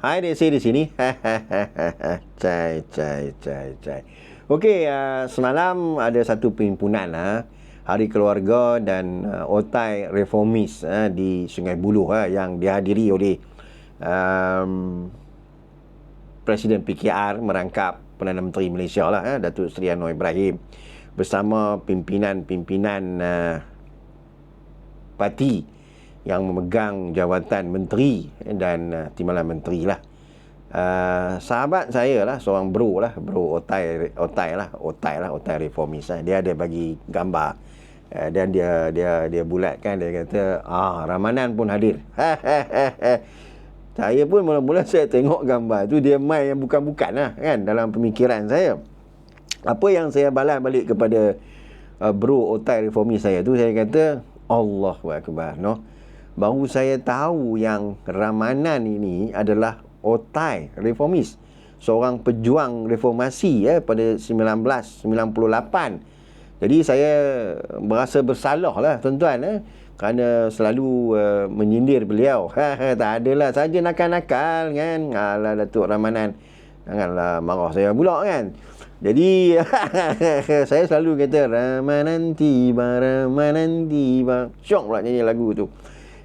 Hai Desi di sini. cai, cai, cai, cai. Okey, uh, semalam ada satu perhimpunan uh, Hari Keluarga dan uh, Otai Reformis uh, di Sungai Buloh uh, yang dihadiri oleh um, Presiden PKR merangkap Perdana Menteri Malaysia lah, uh, Datuk Seri Anwar Ibrahim bersama pimpinan-pimpinan uh, parti yang memegang jawatan menteri dan uh, timbalan menteri lah. Uh, sahabat saya lah seorang bro lah bro otai otai lah otai lah otai reformis lah. Dia ada bagi gambar. Uh, dan dia dia dia bulatkan dia kata ah ramanan pun hadir. Saya pun mula-mula saya tengok gambar tu dia main yang bukan-bukan lah kan dalam pemikiran saya. Apa yang saya balas balik kepada uh, bro otai reformis saya tu saya kata Allahu akbar no baru saya tahu yang Ramanan ini adalah Otai reformis seorang pejuang reformasi ya pada 1998 jadi saya berasa bersalah lah tuan-tuan eh, kerana selalu uh, menyindir beliau. Tak adalah saja nakal-nakal kan? Alah Datuk Ramanan. Janganlah marah saya pula kan? Jadi saya selalu kata Ramanan tiba Ramanan tiba. Syok pula nyanyi lagu tu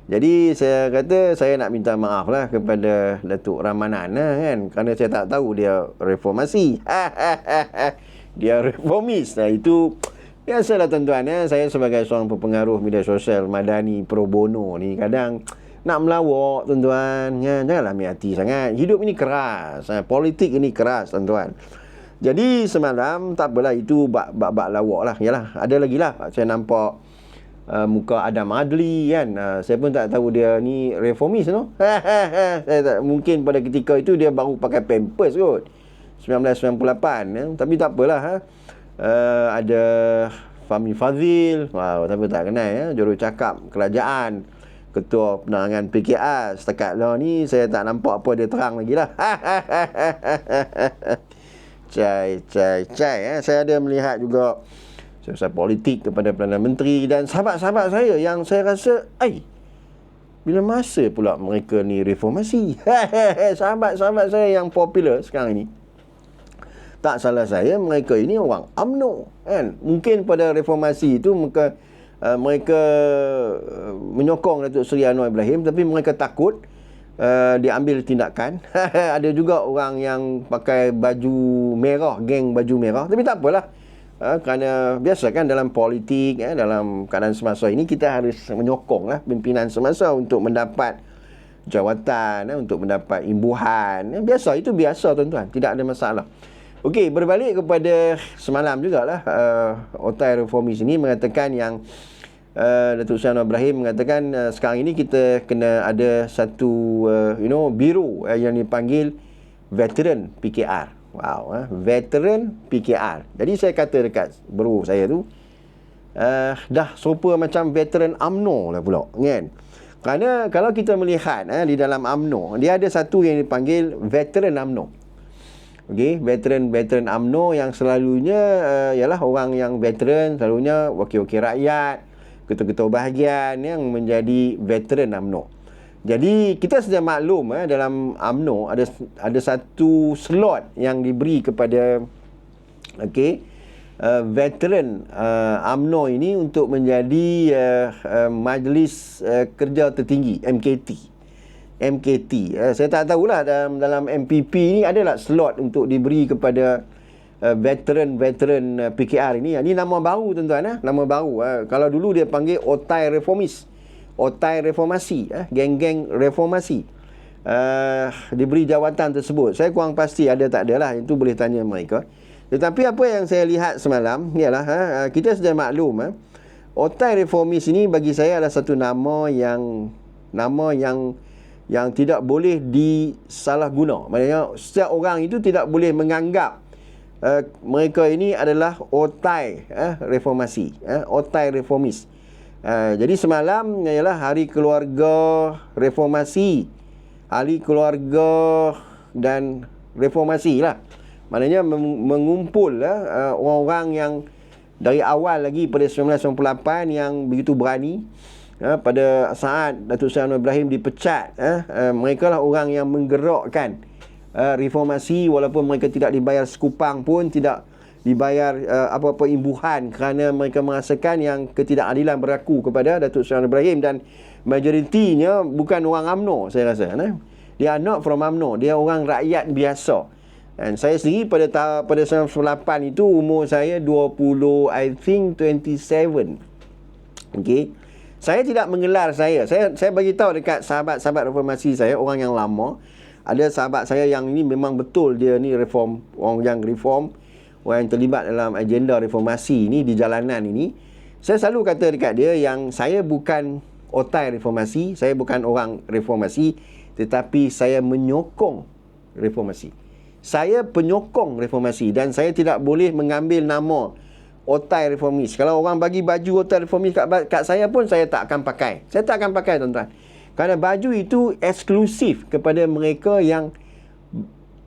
jadi saya kata saya nak minta maaf lah kepada Datuk Ramanan lah kan kerana saya tak tahu dia reformasi. dia reformis. Nah itu biasalah tuan-tuan ya. Saya sebagai seorang pengaruh media sosial madani pro bono ni kadang nak melawak tuan-tuan ya. Janganlah ambil hati sangat. Hidup ini keras. Ha. Politik ini keras tuan-tuan. Jadi semalam tak apalah itu bak-bak lawak lah. Yalah ada lagi lah saya nampak uh, muka Adam Adli kan? Uh, saya pun tak tahu dia ni reformis no saya tak mungkin pada ketika itu dia baru pakai pampers kot. 1998 ya. tapi tak apalah ha. uh, ada Fahmi Fazil. Wow tapi tak kenal ya? Juru cakap kerajaan ketua penerangan PKR setakat lah ni saya tak nampak apa dia terang lagi lah. Cai cai cai ya. saya ada melihat juga saya politik kepada Perdana Menteri dan sahabat-sahabat saya yang saya rasa, ai, bila masa pula mereka ni reformasi? Sahabat-sahabat saya yang popular sekarang ini, tak salah saya, mereka ini orang UMNO. Kan? Mungkin pada reformasi itu mereka, uh, mereka uh, menyokong Datuk Seri Anwar Ibrahim tapi mereka takut uh, diambil tindakan. Ada juga orang yang pakai baju merah, geng baju merah. Tapi tak apalah ha, kerana biasa kan dalam politik ya, dalam keadaan semasa ini kita harus menyokong lah pimpinan semasa untuk mendapat jawatan ya, untuk mendapat imbuhan. Ya, biasa itu biasa tuan-tuan. Tidak ada masalah. Okey, berbalik kepada semalam jugalah uh, Otai Reformis ini mengatakan yang uh, Datuk Seri Ibrahim mengatakan uh, sekarang ini kita kena ada satu uh, you know biru uh, yang dipanggil veteran PKR Wow, eh? veteran PKR. Jadi saya kata dekat bro saya tu, uh, dah serupa macam veteran AMNO lah pula, kan? Kerana kalau kita melihat eh, di dalam AMNO, dia ada satu yang dipanggil veteran AMNO. Okey, veteran-veteran AMNO yang selalunya uh, ialah orang yang veteran, selalunya wakil-wakil rakyat, ketua-ketua bahagian yang menjadi veteran AMNO. Jadi kita sudah maklum eh, dalam AMNO ada ada satu slot yang diberi kepada okey uh, veteran uh, AMNO ini untuk menjadi uh, uh, majlis uh, kerja tertinggi MKT. MKT. Uh, saya tak tahulah dalam dalam MPP ini ada tak slot untuk diberi kepada uh, veteran-veteran uh, PKR ini. Ini nama baru tuan-tuan eh, nama baru. Uh, kalau dulu dia panggil Otai Reformis otai reformasi eh, geng-geng reformasi uh, diberi jawatan tersebut. Saya kurang pasti ada tak ada lah itu boleh tanya mereka. Tetapi apa yang saya lihat semalam ialah uh, kita sudah maklum eh, otai reformis ini bagi saya adalah satu nama yang nama yang yang tidak boleh disalahguna. Maknanya setiap orang itu tidak boleh menganggap uh, mereka ini adalah otai uh, reformasi uh, otai reformis Uh, jadi semalam ialah hari keluarga reformasi. Hari keluarga dan reformasi lah. Maknanya mengumpul lah, uh, orang-orang yang dari awal lagi pada 1998 yang begitu berani uh, pada saat Datuk Seri Anwar Ibrahim dipecat uh, mereka lah orang yang menggerakkan uh, reformasi walaupun mereka tidak dibayar sekupang pun tidak dibayar uh, apa-apa imbuhan kerana mereka merasakan yang ketidakadilan berlaku kepada Datuk Seri Ibrahim dan majoritinya bukan orang AMNO saya rasa nah. dia not from AMNO dia orang rakyat biasa. Dan saya sendiri pada tahun pada 98 itu umur saya 20 I think 27 okey saya tidak mengelar saya. Saya saya bagi tahu dekat sahabat-sahabat reformasi saya orang yang lama. Ada sahabat saya yang ini memang betul dia ni reform orang yang reform orang yang terlibat dalam agenda reformasi ini di jalanan ini saya selalu kata dekat dia yang saya bukan otai reformasi saya bukan orang reformasi tetapi saya menyokong reformasi. Saya penyokong reformasi dan saya tidak boleh mengambil nama otai reformis. Kalau orang bagi baju otai reformis kat, kat saya pun saya tak akan pakai. Saya tak akan pakai tuan-tuan. Kerana baju itu eksklusif kepada mereka yang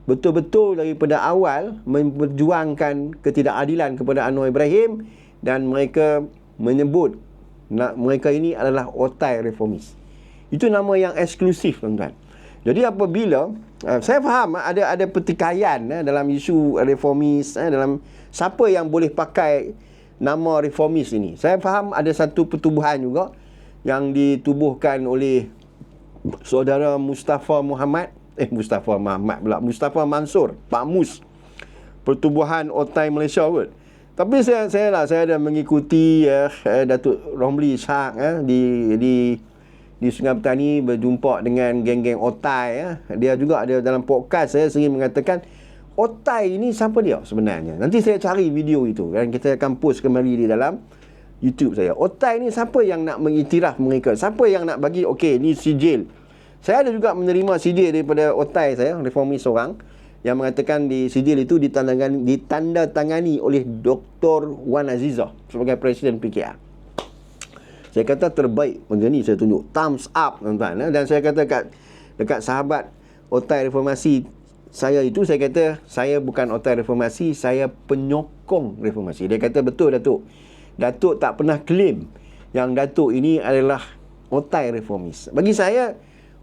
betul-betul daripada awal memperjuangkan ketidakadilan kepada Anwar Ibrahim dan mereka menyebut nak mereka ini adalah otai reformis. Itu nama yang eksklusif tuan-tuan. Jadi apabila uh, saya faham uh, ada ada pertikaian uh, dalam isu reformis dalam siapa yang boleh pakai nama reformis ini. Saya faham ada satu pertubuhan juga yang ditubuhkan oleh saudara Mustafa Muhammad eh Mustafa Muhammad pula Mustafa Mansur Pak Mus Pertubuhan Otai Malaysia kot tapi saya saya lah saya ada mengikuti ya eh, Datuk Romli Ishak eh, di di di Sungai Petani berjumpa dengan geng-geng Otai ya. Dia juga ada dalam podcast saya sering mengatakan Otai ini siapa dia sebenarnya. Nanti saya cari video itu dan kita akan post kembali di dalam YouTube saya. Otai ini siapa yang nak mengiktiraf mereka? Siapa yang nak bagi okey ni sijil saya ada juga menerima sijil daripada otai saya, reformis seorang yang mengatakan di sijil itu ditandatangani, ditandatangani oleh Dr. Wan Aziza sebagai Presiden PKR. Saya kata terbaik benda ni saya tunjuk. Thumbs up tuan-tuan. Eh. Dan saya kata dekat, dekat sahabat otai reformasi saya itu, saya kata saya bukan otai reformasi, saya penyokong reformasi. Dia kata betul Datuk. Datuk tak pernah claim yang Datuk ini adalah otai reformis. Bagi saya,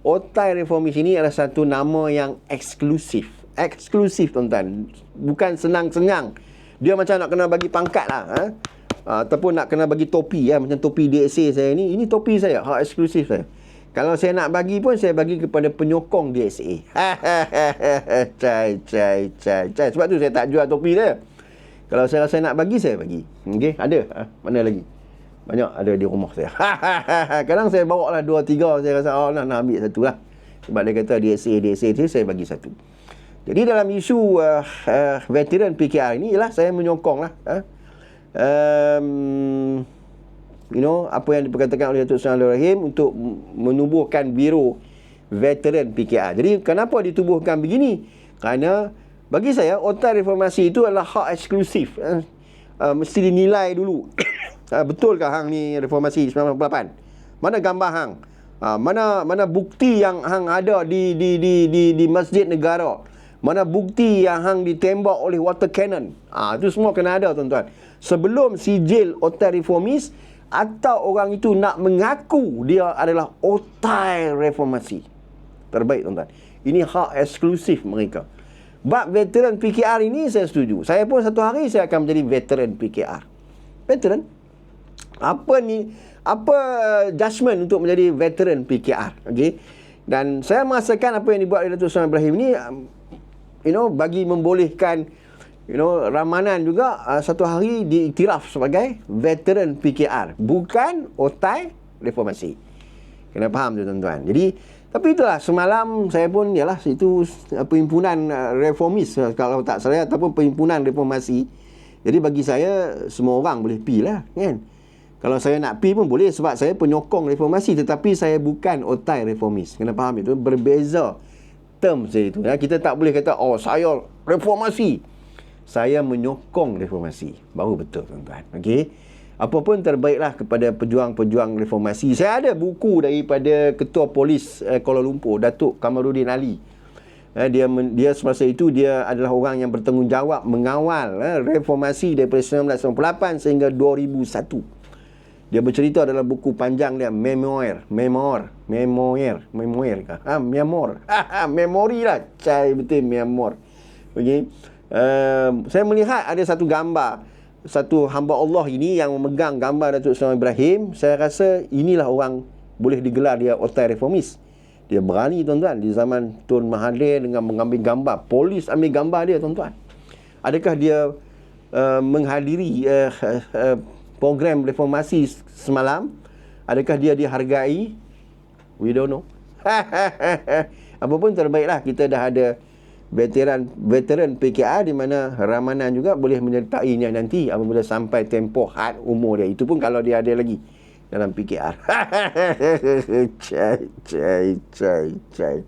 Otai Reformis ini adalah satu nama yang eksklusif. Eksklusif tuan-tuan. Bukan senang-senang. Dia macam nak kena bagi pangkat lah. Ha? Ataupun nak kena bagi topi. Ya? Macam topi DSA saya ni. Ini topi saya. Hak eksklusif saya. Kalau saya nak bagi pun, saya bagi kepada penyokong DSA. cai, cai, cai, cai. Sebab tu saya tak jual topi dia. Kalau saya rasa nak bagi, saya bagi. Okey, ada. Ha? Mana lagi? Banyak ada di rumah saya. Kadang saya bawa lah dua tiga saya rasa oh nak, nak ambil satu lah. Sebab dia kata DSA DSA tu saya bagi satu. Jadi dalam isu uh, uh, veteran PKR ini ialah saya menyokong lah. Uh, um, you know apa yang diperkatakan oleh Datuk Seri Rahim untuk menubuhkan biro veteran PKR. Jadi kenapa ditubuhkan begini? Kerana bagi saya otak reformasi itu adalah hak eksklusif. Uh, uh, mesti dinilai dulu. Uh, betul ke hang ni reformasi 1998? Mana gambar hang? Uh, mana mana bukti yang hang ada di di di di di masjid negara? Mana bukti yang hang ditembak oleh water cannon? Ah uh, itu semua kena ada tuan-tuan. Sebelum sijil otai reformis atau orang itu nak mengaku dia adalah otai reformasi. Terbaik tuan-tuan. Ini hak eksklusif mereka. Bab veteran PKR ini saya setuju. Saya pun satu hari saya akan menjadi veteran PKR. Veteran apa ni apa judgement untuk menjadi veteran PKR okey? Dan saya merasakan apa yang dibuat oleh Datuk Seri Ibrahim ni um, you know bagi membolehkan you know ramanan juga uh, satu hari diiktiraf sebagai veteran PKR bukan otai reformasi. Kena faham tu tuan-tuan. Jadi tapi itulah semalam saya pun ialah itu uh, perhimpunan uh, reformis uh, kalau tak salah ataupun perhimpunan reformasi. Jadi bagi saya semua orang boleh pi lah kan kalau saya nak pi pun boleh sebab saya penyokong reformasi tetapi saya bukan otai reformis. Kena faham itu berbeza term saya itu. Ya. Kita tak boleh kata oh saya reformasi. Saya menyokong reformasi. Baru betul tuan-tuan. Okey. Apa pun terbaiklah kepada pejuang-pejuang reformasi. Saya ada buku daripada Ketua Polis eh, Kuala Lumpur, Datuk Kamarudin Ali. Eh, dia dia semasa itu dia adalah orang yang bertanggungjawab mengawal eh, reformasi daripada 1998 sehingga 2001. Dia bercerita dalam buku panjang dia Memoir, Memoir, Memoir, Memoir kah? Ha, Memoir. Ha, memori lah. Cai betul Memoir. Okey. Uh, saya melihat ada satu gambar satu hamba Allah ini yang memegang gambar Datuk Seri Ibrahim, saya rasa inilah orang boleh digelar dia otai reformis. Dia berani tuan-tuan di zaman Tun Mahathir dengan mengambil gambar, polis ambil gambar dia tuan-tuan. Adakah dia uh, menghadiri uh, uh, program reformasi semalam? Adakah dia dihargai? We don't know. Apapun terbaiklah kita dah ada veteran veteran PKR di mana Ramanan juga boleh menyertainya nanti apabila sampai tempoh had umur dia. Itu pun kalau dia ada lagi dalam PKR. cai, cai, cai, cai.